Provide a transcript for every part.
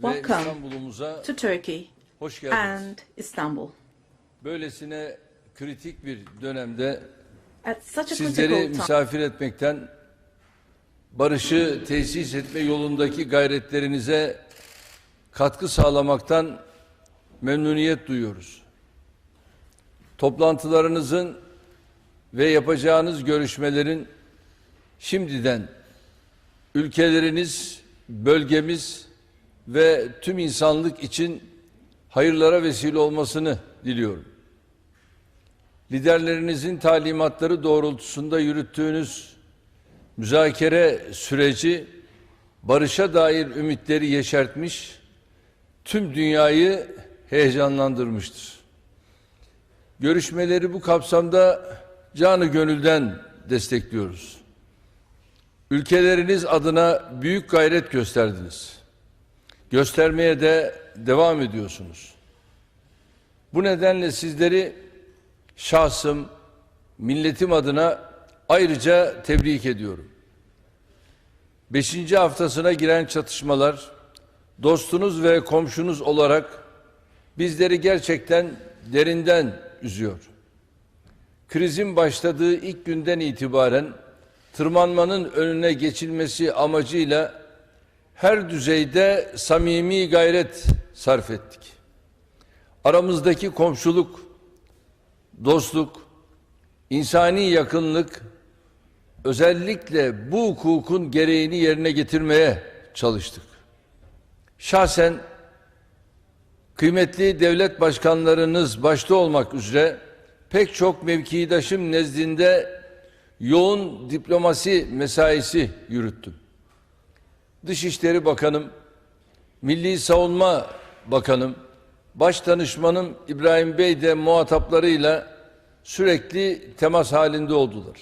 Welcome to Turkey hoş geldiniz. and Istanbul. Böylesine kritik bir dönemde At such a sizleri misafir etmekten, barışı tesis etme yolundaki gayretlerinize katkı sağlamaktan memnuniyet duyuyoruz. Toplantılarınızın ve yapacağınız görüşmelerin şimdiden ülkeleriniz, bölgemiz ve tüm insanlık için hayırlara vesile olmasını diliyorum. Liderlerinizin talimatları doğrultusunda yürüttüğünüz müzakere süreci barışa dair ümitleri yeşertmiş, tüm dünyayı heyecanlandırmıştır. Görüşmeleri bu kapsamda canı gönülden destekliyoruz. Ülkeleriniz adına büyük gayret gösterdiniz. Göstermeye de devam ediyorsunuz. Bu nedenle sizleri şahsım, milletim adına ayrıca tebrik ediyorum. Beşinci haftasına giren çatışmalar, dostunuz ve komşunuz olarak bizleri gerçekten derinden üzüyor. Krizin başladığı ilk günden itibaren tırmanmanın önüne geçilmesi amacıyla her düzeyde samimi gayret sarf ettik. Aramızdaki komşuluk, dostluk, insani yakınlık özellikle bu hukukun gereğini yerine getirmeye çalıştık. Şahsen kıymetli devlet başkanlarınız başta olmak üzere pek çok mevkidaşım nezdinde yoğun diplomasi mesaisi yürüttüm. Dışişleri Bakanım, Milli Savunma Bakanım, Başdanışmanım İbrahim Bey de muhataplarıyla sürekli temas halinde oldular.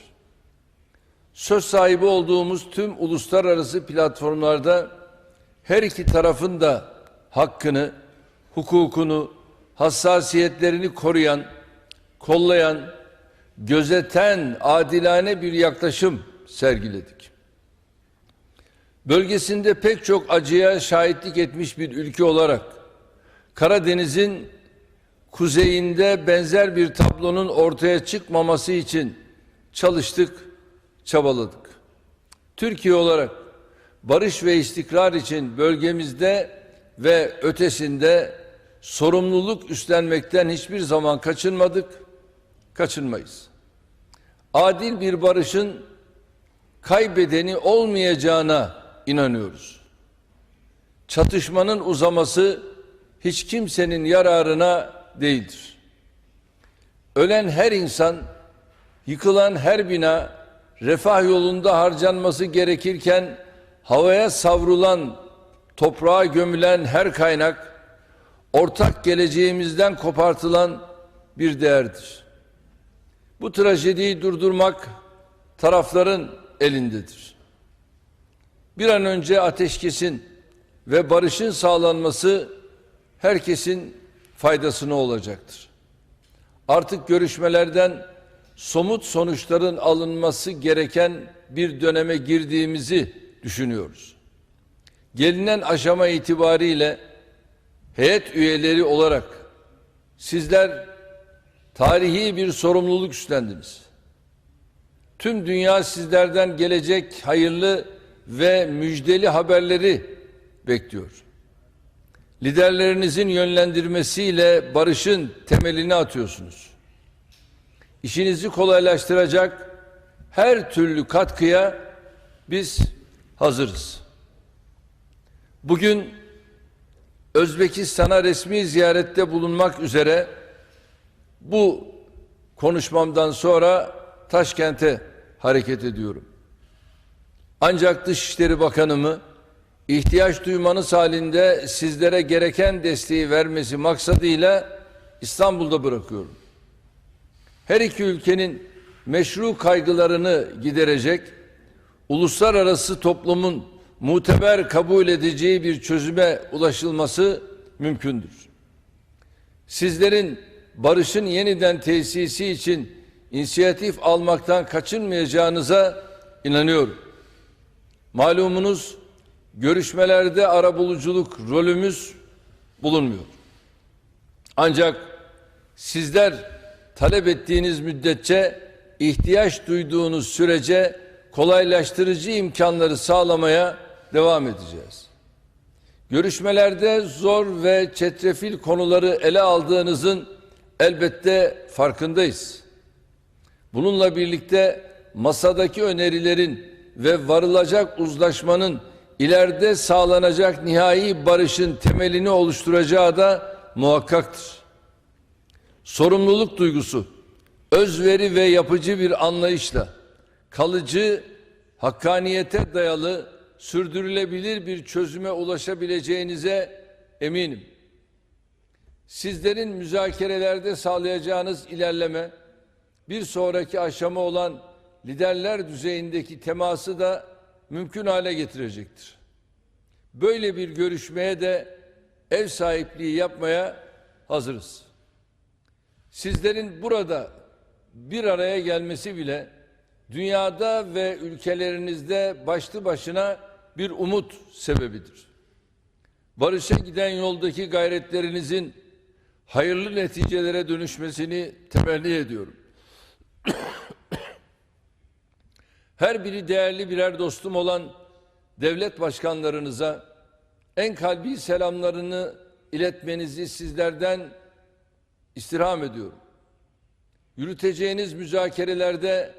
Söz sahibi olduğumuz tüm uluslararası platformlarda her iki tarafın da hakkını, hukukunu, hassasiyetlerini koruyan, kollayan, gözeten adilane bir yaklaşım sergiledik. Bölgesinde pek çok acıya şahitlik etmiş bir ülke olarak Karadeniz'in kuzeyinde benzer bir tablonun ortaya çıkmaması için çalıştık, çabaladık. Türkiye olarak barış ve istikrar için bölgemizde ve ötesinde sorumluluk üstlenmekten hiçbir zaman kaçınmadık, kaçınmayız. Adil bir barışın kaybedeni olmayacağına inanıyoruz. Çatışmanın uzaması hiç kimsenin yararına değildir. Ölen her insan, yıkılan her bina, refah yolunda harcanması gerekirken havaya savrulan, toprağa gömülen her kaynak, ortak geleceğimizden kopartılan bir değerdir. Bu trajediyi durdurmak tarafların elindedir. Bir an önce ateşkesin ve barışın sağlanması herkesin faydasına olacaktır. Artık görüşmelerden somut sonuçların alınması gereken bir döneme girdiğimizi düşünüyoruz. Gelinen aşama itibariyle heyet üyeleri olarak sizler tarihi bir sorumluluk üstlendiniz. Tüm dünya sizlerden gelecek hayırlı ve müjdeli haberleri bekliyor. Liderlerinizin yönlendirmesiyle barışın temelini atıyorsunuz. İşinizi kolaylaştıracak her türlü katkıya biz hazırız. Bugün Özbekistan'a resmi ziyarette bulunmak üzere bu konuşmamdan sonra Taşkent'e hareket ediyorum. Ancak Dışişleri Bakanımı ihtiyaç duymanız halinde sizlere gereken desteği vermesi maksadıyla İstanbul'da bırakıyorum. Her iki ülkenin meşru kaygılarını giderecek, uluslararası toplumun muteber kabul edeceği bir çözüme ulaşılması mümkündür. Sizlerin barışın yeniden tesisi için inisiyatif almaktan kaçınmayacağınıza inanıyorum. Malumunuz görüşmelerde arabuluculuk rolümüz bulunmuyor. Ancak sizler talep ettiğiniz müddetçe ihtiyaç duyduğunuz sürece kolaylaştırıcı imkanları sağlamaya devam edeceğiz. Görüşmelerde zor ve çetrefil konuları ele aldığınızın elbette farkındayız. Bununla birlikte masadaki önerilerin ve varılacak uzlaşmanın ileride sağlanacak nihai barışın temelini oluşturacağı da muhakkaktır. Sorumluluk duygusu, özveri ve yapıcı bir anlayışla kalıcı, hakkaniyete dayalı, sürdürülebilir bir çözüme ulaşabileceğinize eminim. Sizlerin müzakerelerde sağlayacağınız ilerleme, bir sonraki aşama olan liderler düzeyindeki teması da mümkün hale getirecektir. Böyle bir görüşmeye de ev sahipliği yapmaya hazırız. Sizlerin burada bir araya gelmesi bile dünyada ve ülkelerinizde başlı başına bir umut sebebidir. Barışa giden yoldaki gayretlerinizin hayırlı neticelere dönüşmesini temenni ediyorum. Her biri değerli birer dostum olan devlet başkanlarınıza en kalbi selamlarını iletmenizi sizlerden istirham ediyorum. Yürüteceğiniz müzakerelerde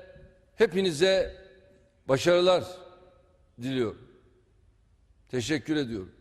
hepinize başarılar diliyorum. Teşekkür ediyorum.